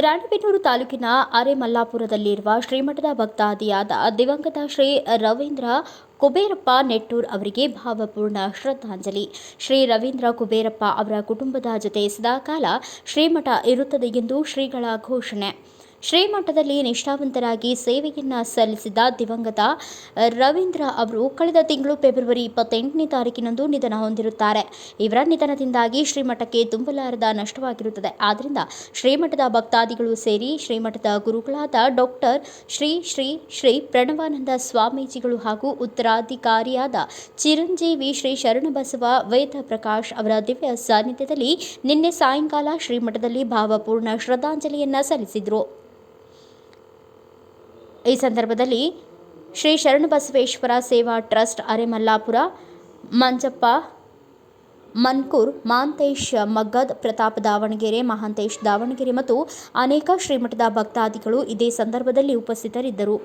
ರಾಣೆಬೆನ್ನೂರು ತಾಲೂಕಿನ ಅರೆಮಲ್ಲಾಪುರದಲ್ಲಿರುವ ಶ್ರೀಮಠದ ಭಕ್ತಾದಿಯಾದ ದಿವಂಗತ ಶ್ರೀ ರವೀಂದ್ರ ಕುಬೇರಪ್ಪ ನೆಟ್ಟೂರ್ ಅವರಿಗೆ ಭಾವಪೂರ್ಣ ಶ್ರದ್ಧಾಂಜಲಿ. ಶ್ರೀ ರವೀಂದ್ರ ಕುಬೇರಪ್ಪ ಅವರ ಕುಟುಂಬದ ಜೊತೆ ಸದಾಕಾಲ ಶ್ರೀಮಠ ಇರುತ್ತದೆ ಎಂದು ಶ್ರೀಗಳ ಘೋಷಣೆ. ಶ್ರೀಮಠದಲ್ಲಿ ನಿಷ್ಠಾವಂತರಾಗಿ ಸೇವೆಯನ್ನು ಸಲ್ಲಿಸಿದ ದಿವಂಗತ ರವೀಂದ್ರ ಅವರು ಕಳೆದ ತಿಂಗಳು ಫೆಬ್ರವರಿ ಇಪ್ಪತ್ತೆಂಟನೇ ತಾರೀಕಿನಂದು ನಿಧನ ಹೊಂದಿರುತ್ತಾರೆ. ಇವರ ನಿಧನದಿಂದಾಗಿ ಶ್ರೀಮಠಕ್ಕೆ ತುಂಬಲಾರದ ನಷ್ಟವಾಗಿರುತ್ತದೆ. ಆದ್ದರಿಂದ ಶ್ರೀಮಠದ ಭಕ್ತಾದಿಗಳು ಸೇರಿ ಶ್ರೀಮಠದ ಗುರುಗಳಾದ ಡಾಕ್ಟರ್ ಶ್ರೀ ಶ್ರೀ ಶ್ರೀ ಪ್ರಣವಾನಂದ ಸ್ವಾಮೀಜಿಗಳು ಹಾಗೂ ಉತ್ತರಾಧಿಕಾರಿಯಾದ ಚಿರಂಜೀವಿ ಶ್ರೀ ಶರಣಬಸವ ವೇದ ಪ್ರಕಾಶ್ ಅವರ ದಿವ್ಯ ಸಾನ್ನಿಧ್ಯದಲ್ಲಿ ನಿನ್ನೆ ಸಾಯಂಕಾಲ ಶ್ರೀಮಠದಲ್ಲಿ ಭಾವಪೂರ್ಣ ಶ್ರದ್ಧಾಂಜಲಿಯನ್ನ ಸಲ್ಲಿಸಿದರು. ಈ ಸಂದರ್ಭದಲ್ಲಿ ಶ್ರೀ ಶರಣಬಸವೇಶ್ವರ ಸೇವಾ ಟ್ರಸ್ಟ್ ಅರೆಮಲ್ಲಾಪುರ, ಮಂಜಪ್ಪ, ಮನ್ಕೂರ್ ಮಹಾಂತೇಶ್ ಮಗ್ಗದ್, ಪ್ರತಾಪ್ ದಾವಣಗೆರೆ, ಮಹಾಂತೇಶ್ ದಾವಣಗೆರೆ ಮತ್ತು ಅನೇಕ ಶ್ರೀಮಠದ ಭಕ್ತಾದಿಗಳು ಇದೇ ಸಂದರ್ಭದಲ್ಲಿ ಉಪಸ್ಥಿತರಿದ್ದರು.